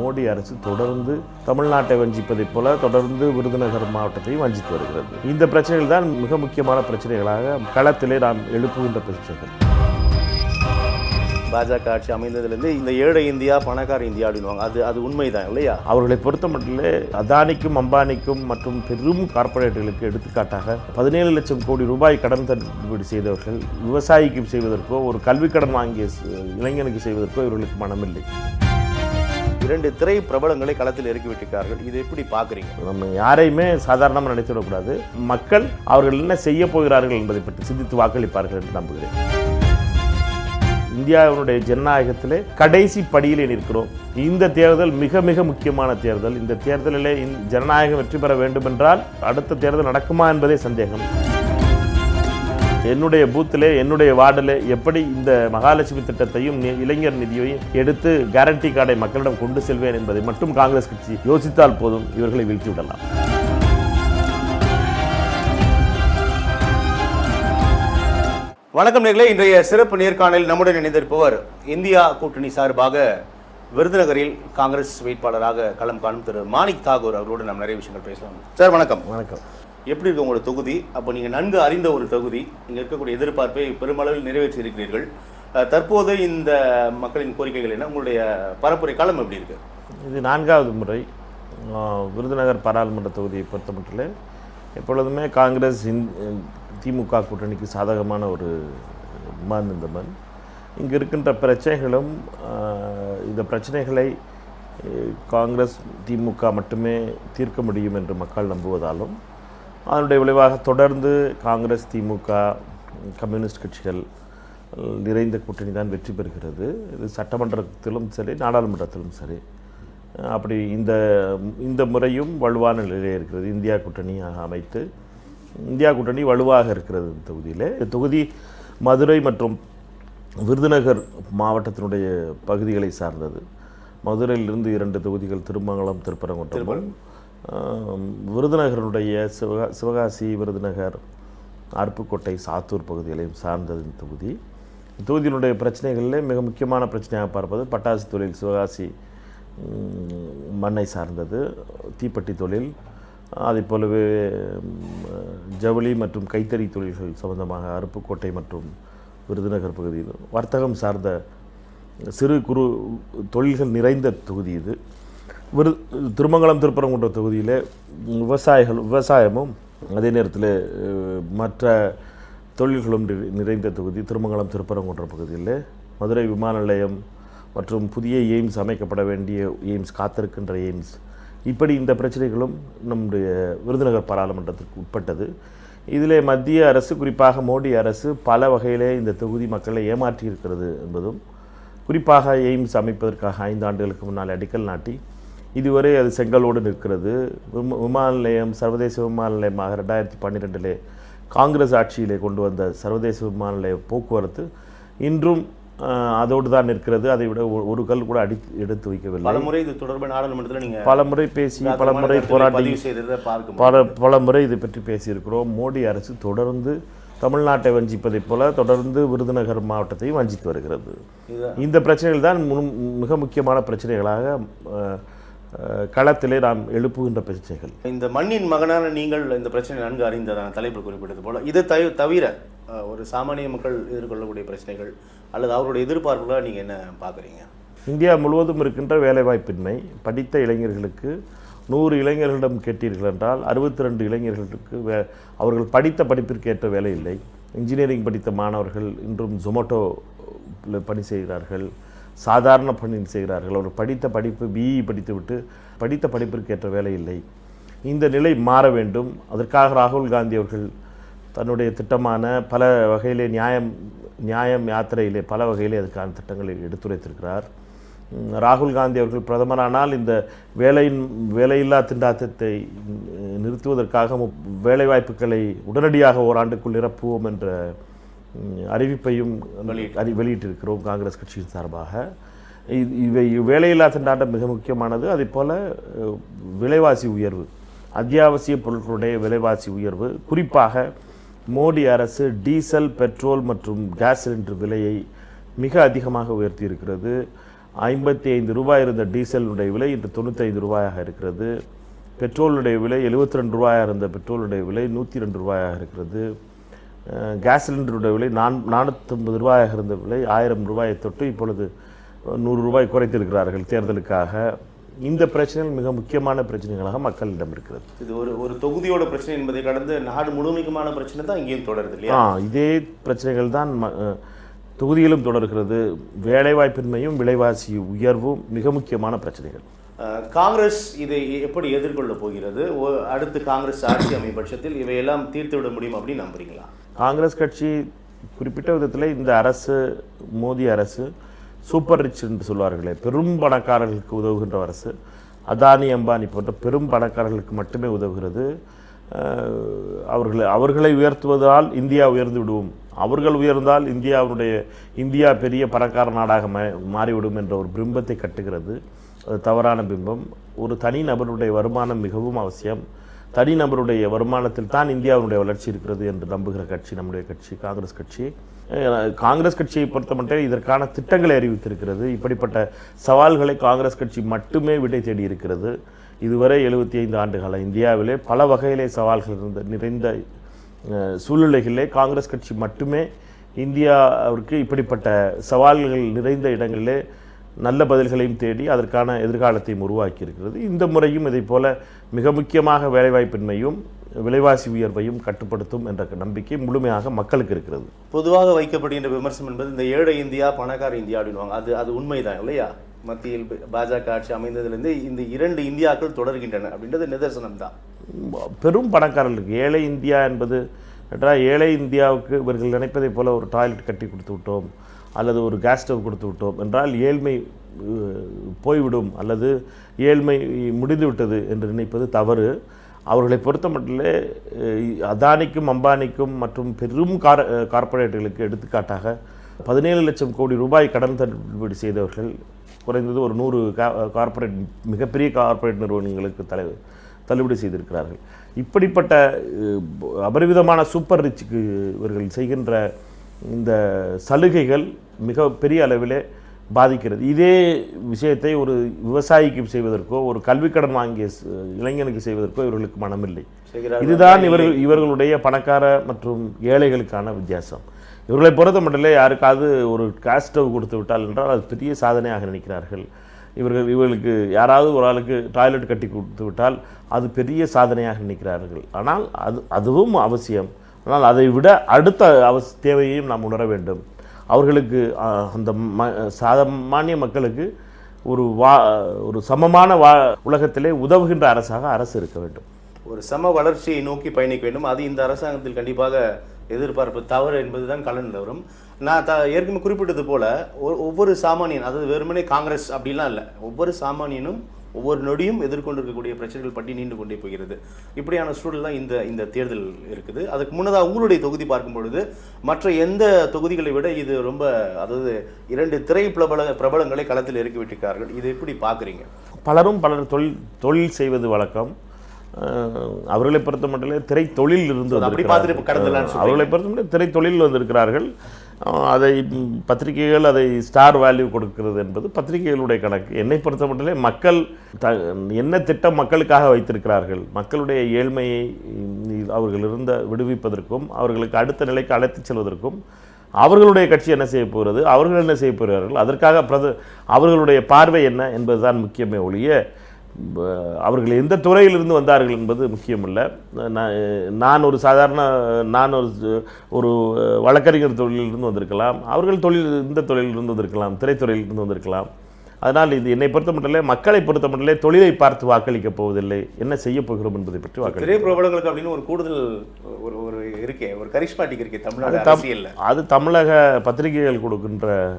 மோடி அரசு தொடர்ந்து தமிழ்நாட்டை வஞ்சிப்பதைப் போல தொடர்ந்து விருதுநகர் மாவட்டத்தையும் வஞ்சித்து வருகிறது. இந்த பிரச்சனைகள் தான் மிக முக்கியமான பிரச்சனைகளாக களத்திலே நாம் எழுப்புகின்ற பிரச்சனைகள். பாஜக ஆட்சி அமைந்ததுலேருந்து இந்த ஏழை இந்தியா பணக்கார இந்தியா அப்படின்வாங்க அது அது உண்மைதான் இல்லையா? அவர்களை பொறுத்த மட்டிலே அதானிக்கும் அம்பானிக்கும் மற்றும் பெரும் கார்ப்பரேட்டுகளுக்கு எடுத்துக்காட்டாக பதினேழு லட்சம் கோடி ரூபாய் கடன் தள்ளுபடி செய்தவர்கள் விவசாயிக்கு செய்வதற்கோ ஒரு கல்விக் கடன் வாங்கிய இளைஞனுக்கு செய்வதற்கோ இவர்களுக்கு மனமில்லை. இரண்டு திரை பிரபலங்களை களத்தில் இறக்கி விட்டிருக்கார்கள். இதை எப்படி பார்க்குறீங்க? நம்ம யாரையுமே சாதாரணமாக நினைத்துவிடக்கூடாது. மக்கள் அவர்கள் என்ன செய்ய போகிறார்கள் என்பதை பற்றி சிந்தித்து வாக்களிப்பார்கள் என்று நம்புகிறேன். இந்தியாவினுடைய ஜனநாயகத்திலே கடைசி படியிலே நிற்கிறோம். இந்த தேர்தல் மிக மிக முக்கியமான தேர்தல். இந்த தேர்தலிலே ஜனநாயகம் வெற்றி பெற வேண்டுமென்றால் அடுத்த தேர்தல் நடக்குமா என்பதே சந்தேகம். என்னுடைய பூத்திலே என்னுடைய வார்டிலே எப்படி இந்த மகாலட்சுமி திட்டத்தையும் நி- இளைஞர் நிதியையும் எடுத்து கேரண்டி கார்டை மக்களிடம் கொண்டு செல்வேன் என்பதை மட்டும் காங்கிரஸ் கட்சி யோசித்தால் போதும். இவர்களை வீழ்த்தி விடலாம். வணக்கம் நேர்களே. இன்றைய சிறப்பு நேர்காணலில் நம்முடன் இணைந்திருப்பவர் இந்தியா கூட்டணி சார்பாக விருதுநகரில் காங்கிரஸ் வேட்பாளராக களம் காணும் திரு மாணிக் தாகூர் அவரோடு நாம் நிறைய விஷயங்கள் பேசலாம். சார் வணக்கம். வணக்கம். எப்படி இருக்கு உங்களோட தொகுதி? அப்போ நீங்கள் நன்கு அறிந்த ஒரு தொகுதி. இங்கே இருக்கக்கூடிய எதிர்பார்ப்பை பெருமளவில் நிறைவேற்றியிருக்கிறீர்கள். தற்போது இந்த மக்களின் கோரிக்கைகள் என்ன? உங்களுடைய பரப்புரை காலம் எப்படி இருக்கு? இது நான்காவது முறை விருதுநகர் பாராளுமன்ற தொகுதியை பொறுத்தமட்டில் எப்பொழுதுமே காங்கிரஸ் திமுக கூட்டணிக்கு சாதகமான ஒரு மண் இந்த மண் இங்கே இருக்கின்ற பிரச்சனைகளும் இந்த பிரச்சனைகளை காங்கிரஸ் திமுக மட்டுமே தீர்க்க முடியும் என்று மக்கள் நம்புவதாலும் அதனுடைய விளைவாக தொடர்ந்து காங்கிரஸ் திமுக கம்யூனிஸ்ட் கட்சிகள் நிறைந்த கூட்டணி தான் வெற்றி பெறுகிறது. இது சட்டமன்றத்திலும் சரி நாடாளுமன்றத்திலும் சரி. அப்படி இந்த இந்த முறையும் வலுவான நிலையிலே இருக்கிறது. இந்தியா கூட்டணியாக அமைத்து இந்தியா கூட்டணி வலுவாக இருக்கிறது இந்த தொகுதியில். இந்த தொகுதி மதுரை மற்றும் விருதுநகர் மாவட்டத்தினுடைய பகுதிகளை சார்ந்தது. மதுரையிலிருந்து இரண்டு தொகுதிகள் திருமங்கலம் திருப்பரங்குன்றமும் விருதுநகருடைய சிவகா சிவகாசி விருதுநகர் அருப்புக்கோட்டை சாத்தூர் பகுதிகளையும் சார்ந்தது இந்த தொகுதி. தொகுதியினுடைய பிரச்சனைகளிலே மிக முக்கியமான பிரச்சனையாக பார்ப்பது பட்டாசு தொழில் சிவகாசி மண்ணை சார்ந்தது. தீப்பெட்டி தொழில் அதைப் போலவே ஜவுளி மற்றும் கைத்தறி தொழில்கள் சம்பந்தமாக அருப்புக்கோட்டை மற்றும் விருதுநகர் பகுதியில் வர்த்தகம் சார்ந்த சிறு குறு தொழில்கள் நிறைந்த தொகுதி இது. விரு திருமங்கலம் திருப்பரங்குன்ற தொகுதியில் விவசாயிகள் விவசாயமும் அதே நேரத்தில் மற்ற தொழில்களும் நிறை- நிறைந்த தொகுதி திருமங்கலம் திருப்பரங்குன்ற பகுதியில். மதுரை விமான நிலையம் மற்றும் புதிய எய்ம்ஸ் அமைக்கப்பட வேண்டிய எய்ம்ஸ் காத்திருக்கின்ற எய்ம்ஸ். இப்படி இந்த பிரச்சனைகளும் நம்முடைய விருதுநகர் பாராளுமன்றத்திற்கு உட்பட்டது. இதிலே மத்திய அரசு குறிப்பாக மோடி அரசு பல வகையிலே இந்த தொகுதி மக்களை ஏமாற்றி இருக்கிறது என்பதும் குறிப்பாக எய்ம்ஸ் அமைப்பதற்காக ஐந்து ஆண்டுகளுக்கு முன்னால் அடிக்கல் நாட்டி இதுவரை அது செங்கலோடு நிற்கிறது. விம- விமான நிலையம் சர்வதேச விமான நிலையமாக ரெண்டாயிரத்தி பன்னிரெண்டிலே காங்கிரஸ் ஆட்சியிலே கொண்டு வந்த சர்வதேச விமான நிலைய போக்குவரத்து இன்றும் அதோடு தான் நிற்கிறது. அதை விட ஒரு கல் கூட அடி எடுத்து வைக்கவில்லை. பல முறை இது தொடர்பாக நாடாளுமன்றத்தில் நீங்க பல முறை பேசி பல முறை கருத்துக்களை போராடி பதிவு செய்ததை பார்க்க முடியும். பல பல முறை இது பற்றி பேசியிருக்கிறோம். மோடி அரசு தொடர்ந்து தமிழ்நாட்டை வஞ்சிப்பதைப் போல தொடர்ந்து விருதுநகர் மாவட்டத்தையும் வஞ்சித்து வருகிறது. இந்த பிரச்சனைகள் தான் முன்- மிக முக்கியமான பிரச்சனைகளாக களத்திலே நாம் எழுப்புகின்ற பிரச்சனைகள். இந்த மண்ணின் மகனான நீங்கள் இந்த பிரச்சனை நன்கு அறிந்ததான தலைப்பில் குறிப்பிட்டது போல இதை தவி தவிர ஒரு சாமானிய மக்கள் எதிர்கொள்ளக்கூடிய பிரச்சனைகள் அல்லது அவருடைய எதிர்பார்ப்புகளை நீங்க என்ன பார்க்குறீங்க? இந்தியா முழுவதும் இருக்கின்ற வேலைவாய்ப்பின்மை படித்த இளைஞர்களுக்கு நூறு இளைஞர்களிடம் கேட்டீர்கள் என்றால் அறுபத்தி ரெண்டு இளைஞர்களுக்கு வே அவர்கள் படித்த படிப்பிற்கு ஏற்ற வேலை இல்லை. இன்ஜினியரிங் படித்த மாணவர்கள் இன்றும் ஜொமேட்டோ பணி செய்கிறார்கள். சாதாரண பணியில் செய்கிறார்கள். அவர் படித்த படிப்பு பிஇ படித்துவிட்டு படித்த படிப்பிற்கு ஏற்ற வேலை இல்லை. இந்த நிலை மாற வேண்டும். அதற்காக ராகுல் காந்தி அவர்கள் தன்னுடைய திட்டமான பல வகையிலே நியாயம் நியாயம் யாத்திரையிலே பல வகையிலே அதுக்கான திட்டங்களை எடுத்துரைத்திருக்கிறார். ராகுல் காந்தி அவர்கள் பிரதமரானால் இந்த வேலையின் வேலையில்லா திண்டாட்டத்தை நிறுத்துவதற்காக வேலைவாய்ப்புகளை உடனடியாக ஓராண்டுக்குள் நிரப்புவோம் என்ற அறிவிப்பையும் அறி வெளியிட்டிருக்கிறோம் காங்கிரஸ் கட்சியின் சார்பாக. இவை வேலையில்லா திண்டாட்டம் மிக முக்கியமானது. அதே போல் விலைவாசி உயர்வு அத்தியாவசிய பொருட்களுடைய விலைவாசி உயர்வு குறிப்பாக மோடி அரசு டீசல் பெட்ரோல் மற்றும் கேஸ் சிலிண்டர் விலையை மிக அதிகமாக உயர்த்தி இருக்கிறது ஐம்பத்தி ஐந்து ரூபாய் இருந்த டீசலுடைய விலை இன்று தொண்ணூத்தைந்து ரூபாயாக இருக்கிறது. பெட்ரோலுடைய விலை எழுபத்தி ரெண்டு ரூபாயாக இருந்த பெட்ரோலுடைய விலை நூற்றி ரெண்டு ரூபாயாக இருக்கிறது. கேஸ் சிலிண்டருடைய விலை நான் நானூற்றம்பது ரூபாயாக இருந்த விலை ஆயிரம் ரூபாயை தொட்டு இப்பொழுது நூறு ரூபாய் குறைத்திருக்கிறார்கள் தேர்தலுக்காக. இந்த பிரச்சனைகள் மிக முக்கியமான பிரச்சனைகளாக மக்களிடம் இருக்கிறது. இது ஒரு ஒரு தொகுதியோட பிரச்சனை என்பதை கடந்து நாடு முழுமைக்குமான பிரச்சனை தான் இங்கேயும் தொடருது இல்லையா? இதே பிரச்சனைகள் தான் தொகுதியிலும் தொடர்கிறது. வேலைவாய்ப்பின்மையும் விலைவாசி உயர்வும் மிக முக்கியமான பிரச்சனைகள். காங்கிரஸ் இதை எப்படி எதிர்கொள்ள போகிறது? அடுத்து காங்கிரஸ் ஆட்சி அமையும் பட்சத்தில் இவையெல்லாம் தீர்த்து விட முடியும் அப்படின்னு நம்புறீங்களா? காங்கிரஸ் கட்சி குறிப்பிட்ட விதத்தில் இந்த அரசு மோடி அரசு சூப்பர் ரிச் என்று சொல்வார்களே பெரும் பணக்காரர்களுக்கு உதவுகின்ற அரசு அதானி அம்பானி போன்ற பெரும் பணக்காரர்களுக்கு மட்டுமே உதவுகிறது. அவர்களை அவர்களை உயர்த்துவதால் இந்தியா உயர்ந்து விடுவோம் அவர்கள் உயர்ந்தால் இந்தியாவுடைய இந்தியா பெரிய பணக்கார நாடாக மா- மாறிவிடும் என்ற ஒரு பிம்பத்தை கட்டுகிறது. அது தவறான பிம்பம். ஒரு தனி நபருடைய வருமானம் மிகவும் அவசியம். தனிநபருடைய வருமானத்தில் தான் இந்தியாவுடைய வளர்ச்சி இருக்கிறது என்று நம்புகிற கட்சி நம்முடைய கட்சி காங்கிரஸ் கட்சி. காங்கிரஸ் கட்சியை பொறுத்தமட்டில் இதற்கான திட்டங்களை அறிவித்திருக்கிறது. இப்படிப்பட்ட சவால்களை காங்கிரஸ் கட்சி மட்டுமே விடை தேடி இருக்கிறது. இதுவரை எழுபத்தி ஐந்து ஆண்டுகால இந்தியாவிலே பல வகையிலே சவால்கள் இருந்த நிறைந்த சூழ்நிலைகளிலே காங்கிரஸ் கட்சி மட்டுமே இந்தியாவிற்கு இப்படிப்பட்ட சவால்கள் நிறைந்த இடங்களிலே நல்ல பதில்களையும் தேடி அதற்கான எதிர்காலத்தையும் உருவாக்கி இருக்கிறது இந்த முறையும் இதைப் போல மிக முக்கியமாக வேலைவாய்ப்பின்மையும் விலைவாசி உயர்வையும் கட்டுப்படுத்தும் என்ற நம்பிக்கை முழுமையாக மக்களுக்கு இருக்கிறது. பொதுவாக வைக்கப்படுகின்ற விமர்சனம் என்பது இந்த ஏழை இந்தியா பணக்கார இந்தியா அப்படின்வாங்க அது அது உண்மைதான் இல்லையா? மத்தியில் பாஜக ஆட்சி அமைந்ததிலிருந்து இந்த இரண்டு இந்தியாக்கள் தொடர்கின்றன அப்படின்றது நிதர்சனம் தான். பெரும் பணக்காரர்களுக்கு ஏழை இந்தியா என்பது என்றால் ஏழை இந்தியாவுக்கு இவர்கள் நினைப்பதைப் போல ஒரு டாய்லெட் கட்டி கொடுத்து விட்டோம். அல்லது ஒரு கேஸ் ஸ்டவ் கொடுத்து விட்டோம் என்றால் ஏழ்மை போய்விடும் அல்லது ஏழ்மை முடிந்து விட்டது என்று நினைப்பது தவறு. அவர்களை பொறுத்த மட்டிலே அதானிக்கும் அம்பானிக்கும் மற்றும் பெரும் கார் கார்ப்பரேட்டுகளுக்கு எடுத்துக்காட்டாக பதினேழு லட்சம் கோடி ரூபாய் கடன் தள்ளுபடி செய்தவர்கள் குறைந்தது ஒரு நூறு கார்ப்பரேட் மிகப்பெரிய கார்ப்பரேட் நிறுவனங்களுக்கு தலை தள்ளுபடி செய்திருக்கிறார்கள். இப்படிப்பட்ட அபரிவிதமான சூப்பர் ரிச்சுக்கு இவர்கள் செய்கின்ற இந்த சலுகைகள் மிக பெரிய அளவிலே பாதிக்கிறது. இதே விஷயத்தை ஒரு விவசாயிக்கு செய்வதற்கோ ஒரு கல்விக்கடன் வாங்கிய இளைஞனுக்கு செய்வதற்கோ இவர்களுக்கு மனமில்லை. இதுதான் இவர்கள் இவர்களுடைய பணக்கார மற்றும் ஏழைகளுக்கான வித்தியாசம். இவர்களை பொறுத்த மட்டிலே யாருக்காவது ஒரு கேஸ் ஸ்டவ் கொடுத்து விட்டால் என்றால் அது பெரிய சாதனையாக நினைக்கிறார்கள். இவர்கள் இவர்களுக்கு யாராவது ஒரு ஆளுக்கு டாய்லெட் கட்டி கொடுத்து விட்டால் அது பெரிய சாதனையாக நினைக்கிறார்கள். ஆனால் அது அதுவும் அவசியம். ஆனால் அதை விட அடுத்த அவச தேவையையும் நாம் உணர வேண்டும். அவர்களுக்கு அந்த ம சாமானிய மக்களுக்கு ஒரு வா ஒரு சமமான வா உலகத்திலே உதவுகின்ற அரசாக அரசு இருக்க வேண்டும். ஒரு சம வளர்ச்சியை நோக்கி பயணிக்க வேண்டும். அது இந்த அரசாங்கத்தில் கண்டிப்பாக எதிர்பார்ப்பு தவறு என்பதுதான் கலந்து வரும் நான் த ஏற்கனவே குறிப்பிட்டது போல ஒவ்வொரு சாமானியன் அதாவது வெறுமனே காங்கிரஸ் அப்படிலாம் இல்லை ஒவ்வொரு சாமானியனும் ஒவ்வொரு நொடியும் எதிர்கொண்டிருக்கக்கூடிய பிரச்சனைகள் பற்றி நீண்டு கொண்டே போகிறது. இப்படியான சூழல் தான் இந்த இந்த தேர்தல் இருக்குது. அதுக்கு முன்னதாக உங்களுடைய தொகுதி பார்க்கும் பொழுது மற்ற எந்த தொகுதிகளை விட இது ரொம்ப அதாவது இரண்டு திரை பிரபல பிரபலங்களை களத்தில் இறக்கி விட்டிருக்கார்கள். இது எப்படி பார்க்குறீங்க? பலரும் பலர் தொழில் தொழில் செய்வது வழக்கம். அவர்களை பொறுத்த மட்டிலே திரை தொழில் இருந்து. அவர்களை பொறுத்த மட்டும் திரை தொழில் வந்திருக்கிறார்கள். அதை பத்திரிகைகள் அதை ஸ்டார் வேல்யூ கொடுக்கிறது என்பது பத்திரிகைகளுடைய கணக்கு. என்னை பொறுத்த மட்டிலே மக்கள் த என்ன திட்டம் மக்களுக்காக வைத்திருக்கிறார்கள்? மக்களுடைய ஏழ்மையை அவர்களிருந்த அவர்கள் இருந்த விடுவிப்பதற்கும் அவர்களுக்கு அடுத்த நிலைக்கு அழைத்துச் செல்வதற்கும் அவர்களுடைய கட்சி என்ன செய்ய போகிறது? அவர்கள் என்ன செய்ய போகிறார்கள்? அதற்காக பிரத அவர்களுடைய பார்வை என்ன என்பதுதான் முக்கியமே ஒழிய அவர்கள் எந்த துறையிலிருந்து வந்தார்கள் என்பது முக்கியமல்ல. நான் நான் ஒரு சாதாரண நான் ஒரு ஒரு வழக்கறிஞர் தொழிலிருந்து வந்திருக்கலாம். அவர்கள் தொழில் இந்த தொழிலிருந்து வந்திருக்கலாம் திரைத்துறையிலிருந்து வந்திருக்கலாம். அதனால் இது என்னை பொறுத்த மட்டிலே மக்களை பொறுத்த மட்டிலே தொழிலை பார்த்து வாக்களிக்கப் போவதில்லை. என்ன செய்ய போகிறோம் என்பதை பற்றி வாக்களி திரை பிரபலங்களுக்கு அப்படின்னு ஒரு கூடுதல் ஒரு ஒரு இருக்கே ஒரு கரிஷ்மாட்டிக் இருக்கே தமிழ்நாடு தம்- அரசியல்ல. அது தமிழக பத்திரிகைகள் கொடுக்கின்ற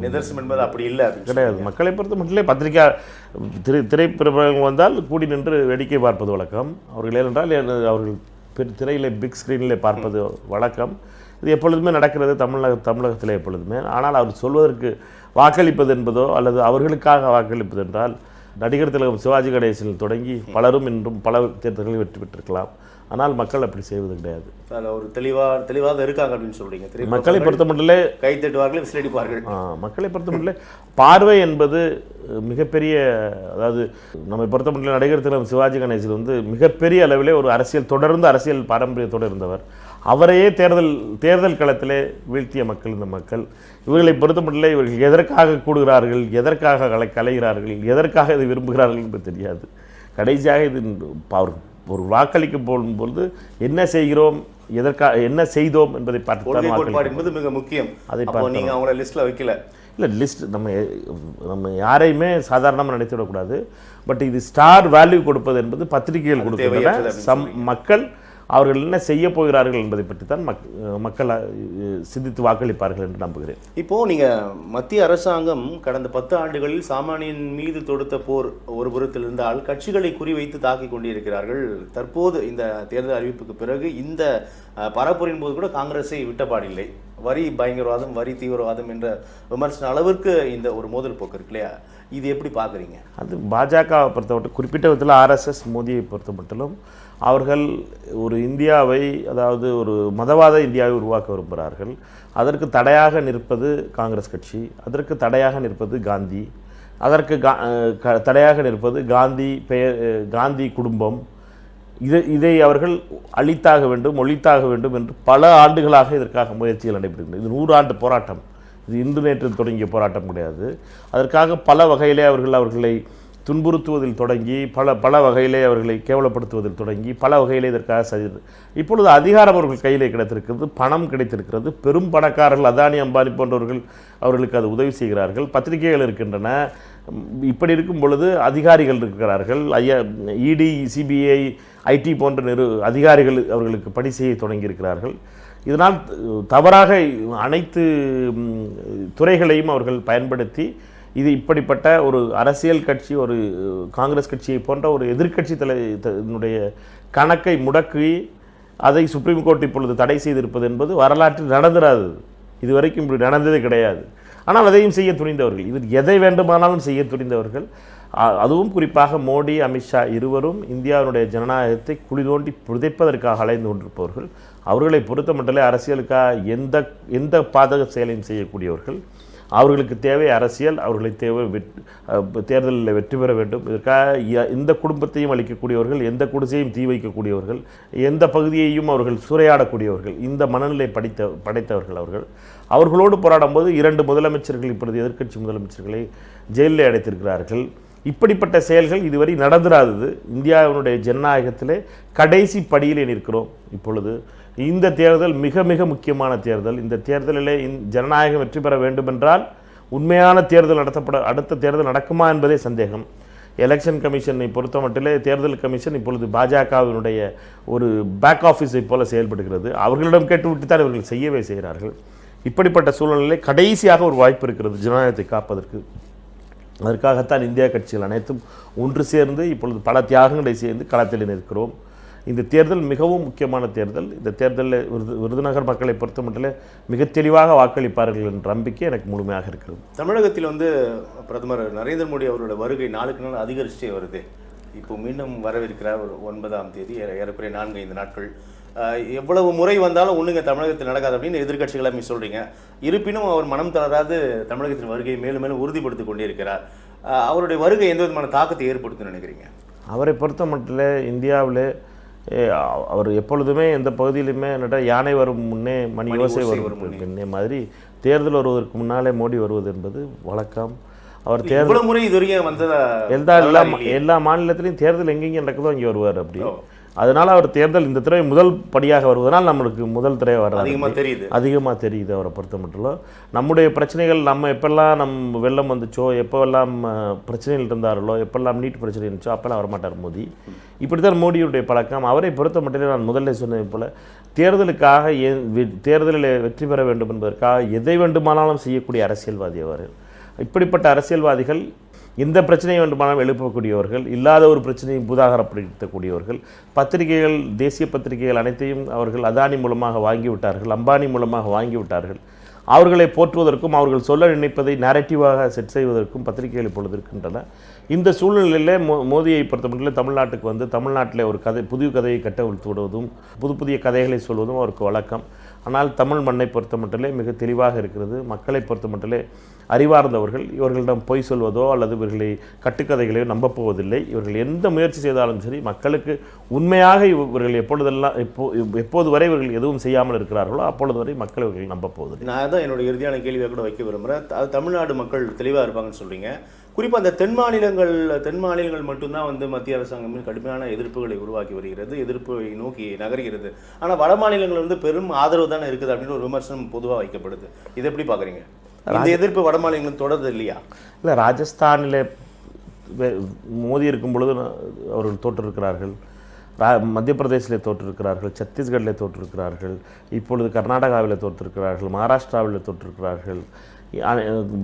நிதர்சனம் என்பது அப்படி இல்லை கிடையாது. மக்களை பொறுத்த மட்டிலே பத்திரிகை திரை திரைப்பிரபலங்கள் வந்தால் கூடி நின்று வேடிக்கை பார்ப்பது வழக்கம். அவர்கள் ஏனென்றால் அவர்கள் திரையிலே பிக் ஸ்க்ரீனில் பார்ப்பது வழக்கம். இது எப்பொழுதுமே நடக்கிறது தமிழக தமிழகத்திலே எப்பொழுதுமே. ஆனால் அவர் சொல்வதற்கு வாக்களிப்பது என்பதோ அல்லது அவர்களுக்காக வாக்களிப்பது என்றால் நடிகர் திலகம் சிவாஜி கணேசனில் தொடங்கி பலரும் இன்றும் பல தேர்தல்களில் வெற்றி பெற்றிருக்கலாம். ஆனால் மக்கள் அப்படி செய்வது கிடையாது. ஒரு தெளிவா தெளிவாக இருக்காங்க அப்படின்னு சொல்றீங்க. திரைப்பட மக்களை பொறுத்தமட்டிலே கை தட்டுவார்கள் விசிலடிப்பார்கள் மக்களை பொறுத்தமட்டிலே பார்வை என்பது மிகப்பெரிய அதாவது நம்மை பொறுத்தமட்டில் நடிகர் திலகம் சிவாஜி கணேசன் வந்து மிகப்பெரிய அளவிலே ஒரு அரசியல் தொடர்ந்து அரசியல் பாரம்பரியத்தோடு இருந்தவர். அவரையே தேர்தல் தேர்தல் களத்திலே வீழ்த்திய மக்கள் இந்த மக்கள். இவர்களை பொறுத்தமட்டிலே இவர்கள் எதற்காக கூடுகிறார்கள் எதற்காக கலை கலைகிறார்கள் எதற்காக இதை விரும்புகிறார்கள் என்பது தெரியாது. கடைசியாக இது அவர் ஒரு வாக்களிக்க போகும்பொழுது என்ன செய்கிறோம் எதற்காக என்ன செய்தோம் என்பதை பார்த்து என்பது மிக முக்கியம். அதை அப்போ நீங்க அவங்கள லிஸ்ட்ல வைக்கல. இல்லை லிஸ்ட் நம்ம நம்ம யாரையுமே சாதாரணமாக நினைத்துவிடக்கூடாது பட் இது ஸ்டார் வேல்யூ கொடுப்பது என்பது பத்திரிகைகள் கொடுக்கின்றன சம் மக்கள் அவர்கள் என்ன செய்ய போகிறார்கள் என்பதை பற்றி தான் மக் மக்கள் சிந்தித்து வாக்களிப்பார்கள் என்று நம்புகிறேன். இப்போ நீங்க மத்திய அரசாங்கம் கடந்த பத்து ஆண்டுகளில் சாமானியன் மீது தொடுத்த போர் ஒரு புறத்தில் இருந்தால் கட்சிகளை குறிவைத்து தாக்கிக் கொண்டிருக்கிறார்கள். தற்போது இந்த தேர்தல் அறிவிப்புக்கு பிறகு இந்த அஹ், பரப்புரின் போது கூட காங்கிரஸை விட்டபாடில்லை வரி பயங்கரவாதம் வரி தீவிரவாதம் என்ற விமர்சன அளவிற்கு இந்த ஒரு மோதல் போக்கு இருக்கு இல்லையா? இது எப்படி பாக்குறீங்க அது பாஜகவை பொறுத்தமட்டும் குறிப்பிட்ட விதத்தில் ஆர்எஸ்எஸ் மோடியை பொறுத்தமட்டிலும் அவர்கள் ஒரு இந்தியாவை அதாவது ஒரு மதவாத இந்தியாவை உருவாக்க விரும்புகிறார்கள். அதற்கு தடையாக நிற்பது காங்கிரஸ் கட்சி அதற்கு தடையாக நிற்பது காந்தி அதற்கு கா க- தடையாக நிற்பது காந்தி பெயர் காந்தி குடும்பம். இதை இதை அவர்கள் அழித்தாக வேண்டும் ஒழித்தாக வேண்டும் என்று பல ஆண்டுகளாக இதற்காக முயற்சிகள் நடைபெறுகின்றன. இது நூறாண்டு போராட்டம். இது இன்று நேற்று தொடங்கிய போராட்டம் கிடையாது. அதற்காக பல வகையிலே அவர்கள் அவர்களை துன்புறுத்துவதில் தொடங்கி பல பல வகையிலே அவர்களை கேவலப்படுத்துவதில் தொடங்கி பல வகையிலே இதற்காக செய்தது இப்பொழுது அதிகாரம் அவர்கள் கையிலே கிடைத்திருக்கிறது பணம் கிடைத்திருக்கிறது பெரும் பணக்காரர்கள் அதானி அம்பானி போன்றவர்கள் அவர்களுக்கு அது உதவி செய்கிறார்கள் பத்திரிகைகள் இருக்கின்றன. இப்படி இருக்கும் பொழுது அதிகாரிகள் இருக்கிறார்கள் ஐயா இடி சிபிஐ ஐடி போன்ற நிறு அதிகாரிகள் அவர்களுக்கு பணி செய்ய தொடங்கியிருக்கிறார்கள். இதனால் தவறாக அனைத்து துறைகளையும் அவர்கள் பயன்படுத்தி இது இப்படிப்பட்ட ஒரு அரசியல் கட்சி ஒரு காங்கிரஸ் கட்சியை போன்ற ஒரு எதிர்க்கட்சி தலை இதனுடைய கணக்கை முடக்கி அதை சுப்ரீம் கோர்ட் இப்பொழுது தடை செய்திருப்பது என்பது வரலாற்றில் நடந்துராது. இதுவரைக்கும் இப்படி நடந்ததே கிடையாது. ஆனால் அதையும் செய்ய துணிந்தவர்கள். இது எதை வேண்டுமானாலும் செய்ய துணிந்தவர்கள். அதுவும் குறிப்பாக மோடி அமித்ஷா இருவரும் இந்தியாவினுடைய ஜனநாயகத்தை குழி தோண்டி புதைப்பதற்காக அலைந்து கொண்டிருப்பவர்கள். அவர்களை பொறுத்தமட்டிலே அரசியலுக்காக எந்த எந்த பாதக செயலையும் செய்யக்கூடியவர்கள். அவர்களுக்கு தேவை அரசியல் அவர்களை தேவை வெட் தேர்தலில் வெற்றி பெற வேண்டும். இதற்காக இந்த எந்த குடும்பத்தையும் அளிக்கக்கூடியவர்கள் எந்த குடிசையும் தீ வைக்கக்கூடியவர்கள் எந்த பகுதியையும் அவர்கள் சூறையாடக்கூடியவர்கள் இந்த மனநிலை படித்த படைத்தவர்கள் அவர்கள். அவர்களோடு போராடும்போது இரண்டு முதலமைச்சர்கள் இப்பொழுது எதிர்க்கட்சி முதலமைச்சர்களை ஜெயிலில் அடைத்திருக்கிறார்கள். இப்படிப்பட்ட செயல்கள் இதுவரை நடந்துராதது. இந்தியாவினுடைய ஜனநாயகத்திலே கடைசி படியிலே நிற்கிறோம். இப்பொழுது இந்த தேர்தல் மிக மிக முக்கியமான தேர்தல். இந்த தேர்தலிலே ஜனநாயகம் வெற்றி பெற வேண்டுமென்றால் உண்மையான தேர்தல் நடத்தப்பட அடுத்த தேர்தல் நடக்குமா என்பதே சந்தேகம். எலெக்ஷன் கமிஷனை பொறுத்த மட்டிலே தேர்தல் கமிஷன் இப்பொழுது பாஜகவினுடைய ஒரு பேக் ஆஃபீஸை போல செயல்படுகிறது. அவர்களிடம் கேட்டுவிட்டு தான் இவர்கள் செய்யவே செய்கிறார்கள். இப்படிப்பட்ட சூழ்நிலையில் கடைசியாக ஒரு வாய்ப்பு இருக்கிறது ஜனநாயகத்தை காப்பதற்கு. அதற்காகத்தான் இந்தியா கட்சிகள் அனைத்தும் ஒன்று சேர்ந்து இப்பொழுது பல தியாகங்களை சேர்ந்து களத்தில் நிற்கிறோம். இந்த தேர்தல் மிகவும் முக்கியமான தேர்தல். இந்த தேர்தலில் விருது விருதுநகர் மக்களை பொறுத்த மட்டும் மிக தெளிவாக வாக்களிப்பார்கள் என்ற நம்பிக்கை எனக்கு முழுமையாக இருக்கிறது. தமிழகத்தில் வந்து பிரதமர் நரேந்திர மோடி அவரோட வருகை நாளுக்கு நாள் அதிகரிச்சுட்டே வருது. இப்போ மீண்டும் வரவிருக்கிறார் ஒரு ஒன்பதாம் தேதி ஏற- ஏறக்குறைய நான்கு ஐந்து நாட்கள். எவ்வளவு முறை வந்தாலும் ஒண்ணுங்க தமிழகத்தில் நடக்காது அப்படின்னு எதிர்க்கட்சிகள் எல்லாமே சொல்றீங்க. இருப்பினும் அவர் மனம் தளராது தமிழகத்தின் வருகையை மேலும் மேலும் உறுதிப்படுத்திக் கொண்டே இருக்கிறார். அஹ், அவருடைய வருகை எந்த விதமான தாக்கத்தை ஏற்படுத்தும்னு நினைக்கிறீங்க? அவரை பொறுத்த மட்டும் இந்தியாவில் அவர் எப்பொழுதுமே எந்த பகுதியிலுமே என்னடா யானை வரும் முன்னே மணி யோசை வரும் முன்னே. மாதிரி தேர்தல் வருவதற்கு முன்னாலே மோடி வருவது என்பது வழக்கம் அவர் தேர்தல் முறை இது வரைக்கும் வந்ததா எல்லா எல்லா. எல்லா மாநிலத்திலையும் தேர்தல் எங்கெங்கே நடக்குதோ அங்கே வருவார் அப்படி. அதனால அவர் தேர்தல் இந்த தடவை முதல் படியாக வருவதனால் நம்மளுக்கு முதல் தடவை வர்றாரு. அதிகமா தெரியுது. அதிகமாக தெரியுது அவரை பொறுத்த மட்டும் நம்முடைய பிரச்சனைகள் நம்ம எப்பெல்லாம் நம்ம வெள்ளம் வந்துச்சோ எப்போல்லாம் அஹ், பிரச்சனைகள் இருந்தார்களோ எப்பெல்லாம் நீட் பிரச்சனை இருந்துச்சோ அப்போல்லாம் வரமாட்டார் மோடி. இப்படி தான் மோடியுடைய பழக்கம். அவரை பொறுத்த மட்டும் நான் முதல்ல சொன்னது போல தேர்தலுக்காக தேர்தலில் வெற்றி பெற வேண்டும் என்பதற்காக எதை வேண்டுமானாலும் செய்யக்கூடிய அரசியல்வாதி அவர். இப்படிப்பட்ட அரசியல்வாதிகள் இந்த பிரச்சனையை வேண்டுமானால் எழுப்பக்கூடியவர்கள் இல்லாத ஒரு பிரச்சனையை பூதாகரப்படுத்தக்கூடியவர்கள் பத்திரிகைகள் தேசிய பத்திரிகைகள் அனைத்தையும் அவர்கள் அதானி மூலமாக வாங்கிவிட்டார்கள் அம்பானி மூலமாக வாங்கிவிட்டார்கள். அவர்களை போற்றுவதற்கும் அவர்கள் சொல்ல நினைப்பதை நேரட்டிவாக செட் செய்வதற்கும் பத்திரிகைகள் இப்பொழுது இருக்கின்றன. இந்த சூழ்நிலையில் மோ மோதியை பொறுத்தமட்டில் தமிழ்நாட்டுக்கு வந்து தமிழ்நாட்டில் ஒரு கதை புதிய கதையை கட்டவிழ்த்து விடுவதும் புது புதிய கதைகளை சொல்வதும் அவருக்கு வழக்கம். ஆனால் தமிழ் மண்ணை பொறுத்தமட்டிலே மிக தெளிவாக இருக்கிறது. மக்களை பொறுத்தமட்டிலே அறிவார்ந்தவர்கள் இவர்களிடம் பொய் சொல்வதோ அல்லது இவர்களை கட்டுக்கதைகளையோ நம்பப்போவதில்லை. இவர்கள் எந்த முயற்சி செய்தாலும் சரி மக்களுக்கு உண்மையாக இவர்கள் எப்பொழுதெல்லாம் எப்போ எப்போது வரை இவர்கள் எதுவும் செய்யாமல் இருக்கிறார்களோ அப்பொழுது வரை மக்கள் இவர்கள் நம்பப் போவதில்லை நான் தான் என்னுடைய இறுதியான கேள்வியாக கூட வைக்க விரும்புகிறேன் அது தமிழ்நாடு மக்கள் தெளிவாக இருப்பாங்கன்னு சொல்கிறீங்க குறிப்பாக அந்த தென் மாநிலங்கள் தென் மாநிலங்கள் மட்டும்தான் வந்து மத்திய அரசாங்கம் கடுமையான எதிர்ப்புகளை உருவாக்கி வருகிறது எதிர்ப்பை நோக்கி நகர்கிறது. ஆனால் வட மாநிலங்கள் வந்து பெரும் ஆதரவு தானே இருக்குது அப்படின்னு ஒரு விமர்சனம் பொதுவாக வைக்கப்படுது. இதை எப்படி பார்க்குறீங்க? இந்த எதிர்ப்பு வட மாநிலங்கள் தொடருது இல்லையா? இல்லை ராஜஸ்தானில் மோதி இருக்கும் பொழுது அவர்கள் தோற்றிருக்கிறார்கள். ரா மத்திய பிரதேசிலே தோற்றிருக்கிறார்கள் சத்தீஸ்கட்டில் தோற்றிருக்கிறார்கள் இப்பொழுது கர்நாடகாவில் தோற்றிருக்கிறார்கள் மகாராஷ்டிராவில் தோற்றிருக்கிறார்கள்.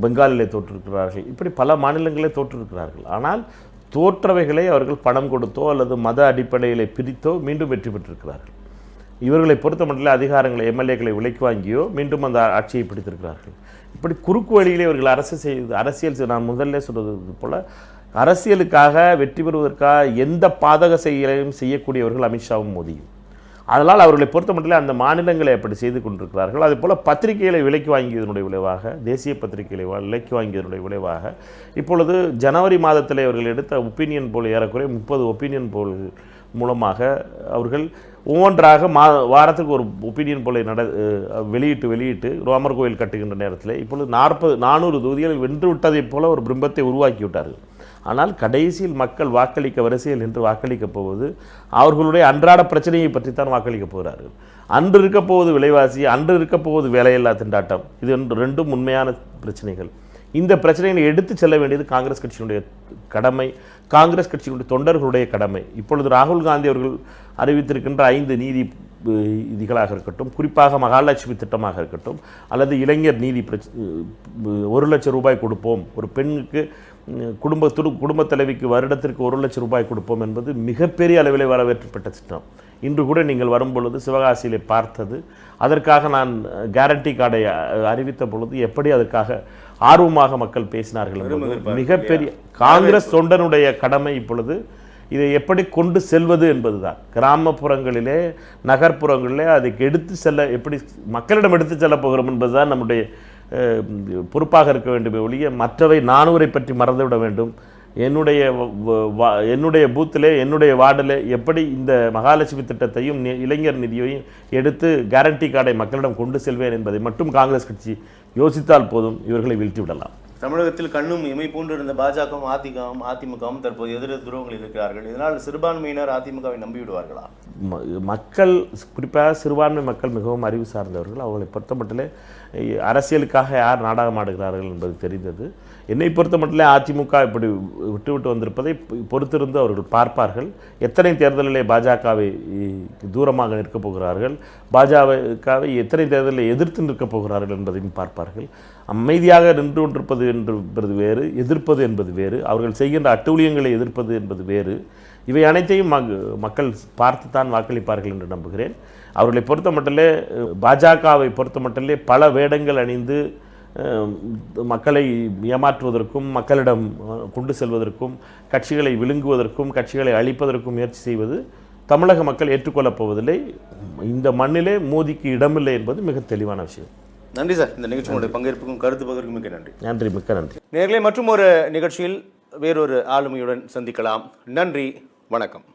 பெங்காலிலே தோற்றிருக்கிறார்கள். இப்படி பல மாநிலங்களே தோற்றிருக்கிறார்கள். ஆனால் தோற்றவைகளை அவர்கள் பணம் கொடுத்தோ அல்லது மத அடிப்படையிலே பிரித்தோ மீண்டும் வெற்றி பெற்றிருக்கிறார்கள். இவர்களை பொறுத்த மட்டும் அதிகாரங்களை எம்எல்ஏக்களை விலைக்கு வாங்கியோ மீண்டும் அந்த ஆட்சியை பிடித்திருக்கிறார்கள். இப்படி குறுக்கு வழியிலே இவர்கள் அரசு செய்து அரசியல் நான் முதல்ல சொல்வது போல் அரசியலுக்காக வெற்றி பெறுவதற்காக எந்த பாதக செயலையும் செய்யக்கூடியவர்கள் அமித்ஷாவும் மோதியும் அதனால் அவர்களை பொறுத்த மட்டும் அந்த மாநிலங்களை அப்படி செய்து கொண்டிருக்கிறார்கள். அதுபோல் பத்திரிகைகளை விலைக்கு வாங்கியதனுடைய விளைவாக தேசிய பத்திரிகைகளை விலைக்கு வாங்கியதனுடைய விளைவாக இப்பொழுது ஜனவரி மாதத்தில் அவர்கள் எடுத்த ஒப்பீனியன் போல் ஏறக்குறைய முப்பது ஒப்பீனியன் போல் மூலமாக அவர்கள் ஒவ்வொன்றாக மா வாரத்துக்கு ஒரு ஒப்பீனியன் போலை நட வெளியிட்டு வெளியிட்டு ராமர் கோயில் கட்டுகின்ற நேரத்தில் இப்பொழுது நாற்பது நானூறு தொகுதிகள் வென்று விட்டதைப் போல ஒரு பிம்பத்தை உருவாக்கி விட்டார்கள். ஆனால் கடைசியில் மக்கள் வாக்களிக்க வரிசையில் என்று வாக்களிக்கப் போவது அவர்களுடைய அன்றாட பிரச்சனையை பற்றித்தான் வாக்களிக்கப் போகிறார்கள். அன்று இருக்க போவது விலைவாசி அன்று இருக்க போவது வேலையில்லா திண்டாட்டம். இது ரெண்டும் உண்மையான பிரச்சனைகள். இந்த பிரச்சனைகளை எடுத்து செல்ல வேண்டியது காங்கிரஸ் கட்சியினுடைய கடமை காங்கிரஸ் கட்சியினுடைய தொண்டர்களுடைய கடமை. இப்பொழுது ராகுல் காந்தி அவர்கள் அறிவித்திருக்கின்ற ஐந்து நீதி அஹ், விதிகளாக இருக்கட்டும் குறிப்பாக மகாலட்சுமி திட்டமாக இருக்கட்டும் அல்லது இளைஞர் நீதி பிரச்ச ஒரு லட்சம் ரூபாய் கொடுப்போம். ஒரு பெண்ணுக்கு உம், குடும்ப தலைவிக்கு வருடத்திற்கு ஒரு லட்சம் ரூபாய் கொடுப்போம் என்பது மிகப்பெரிய அளவில் வரவேற்றப்பட்ட திட்டம். இன்று கூட நீங்கள் வரும்பொழுது சிவகாசியிலே பார்த்தது. அதற்காக நான் கேரண்டி கார்டை அறிவித்த பொழுது எப்படி அதற்காக ஆர்வமாக மக்கள் பேசினார்கள் மிகப்பெரிய காங்கிரஸ் தொண்டனுடைய கடமை இப்பொழுது இதை எப்படி கொண்டு செல்வது என்பதுதான். கிராமப்புறங்களிலே நகர்ப்புறங்களிலே அதை எடுத்து செல்ல எப்படி மக்களிடம் எடுத்து செல்ல போகிறோம் என்பதுதான் நம்முடைய பொறுப்பாக இருக்க வேண்டுமே ஒழிய மற்றவை நானூரை பற்றி மறந்துவிட வேண்டும். என்னுடைய வா- என்னுடைய பூத்திலே என்னுடைய வார்டில் எப்படி இந்த மகாலட்சுமி திட்டத்தையும் நி- இளைஞர் நிதியையும் எடுத்து கேரண்டி கார்டை மக்களிடம் கொண்டு செல்வேன் என்பதை மட்டும் காங்கிரஸ் கட்சி யோசித்தால் போதும். இவர்களை வீழ்த்தி விடலாம் தமிழகத்தில் கண்ணும் இமை போன்று இருந்த பாஜகவும் அதிகவும் அதிமுகவும் தற்போது எதிர துருவங்களில் இருக்கிறார்கள். இதனால் சிறுபான்மையினர் அதிமுகவை நம்பிவிடுவார்களா? மக்கள் குறிப்பாக சிறுபான்மை மக்கள் மிகவும் அறிவு சார்ந்தவர்கள். அவர்களை பொறுத்த மட்டிலே அரசியலுக்காக யார் நாடகம் ஆடுகிறார்கள் என்பது தெரிந்தது. என்னை பொறுத்த மட்டிலே அதிமுக இப்படி விட்டுவிட்டு வந்திருப்பதை பொறுத்திருந்து அவர்கள் பார்ப்பார்கள். எத்தனை தேர்தலிலே பாஜகவை தூரமாக நிற்கப் போகிறார்கள்? பாஜகவை எத்தனை தேர்தலில் எதிர்த்து நிற்கப் போகிறார்கள் என்பதையும் பார்ப்பார்கள். அமைதியாக நின்று கொண்டிருப்பது என்பது வேறு எதிர்ப்பது என்பது வேறு. அவர்கள் செய்கின்ற அட்டூழியங்களை எதிர்ப்பது என்பது வேறு. இவை அனைத்தையும் மக்- மக்கள் பார்த்துத்தான் வாக்களிப்பார்கள் என்று நம்புகிறேன். அவர்களை பொறுத்த மட்டிலே பாஜகவை பொறுத்த மட்டிலே பல வேடங்கள் அணிந்து மக்களை ஏமாற்றுவதற்கும் மக்களிடம் கொண்டு செல்வதற்கும் கட்சிகளை விழுங்குவதற்கும் கட்சிகளை அழிப்பதற்கும் முயற்சி செய்வது தமிழக மக்கள் ஏற்றுக்கொள்ளப் போவதில்லை. இந்த மண்ணிலே மோதிக்கு இடமில்லை என்பது மிக தெளிவான விஷயம். நன்றி சார். இந்த நிகழ்ச்சியோட பங்கேற்புக்கும் கருத்து பகிர்வுக்கும் மிக்க நன்றி. நன்றி மிக்க நன்றி. நேர்களே மற்றும் ஒரு நிகழ்ச்சியில் வேறொரு ஆளுமையுடன் சந்திக்கலாம். நன்றி. வணக்கம்.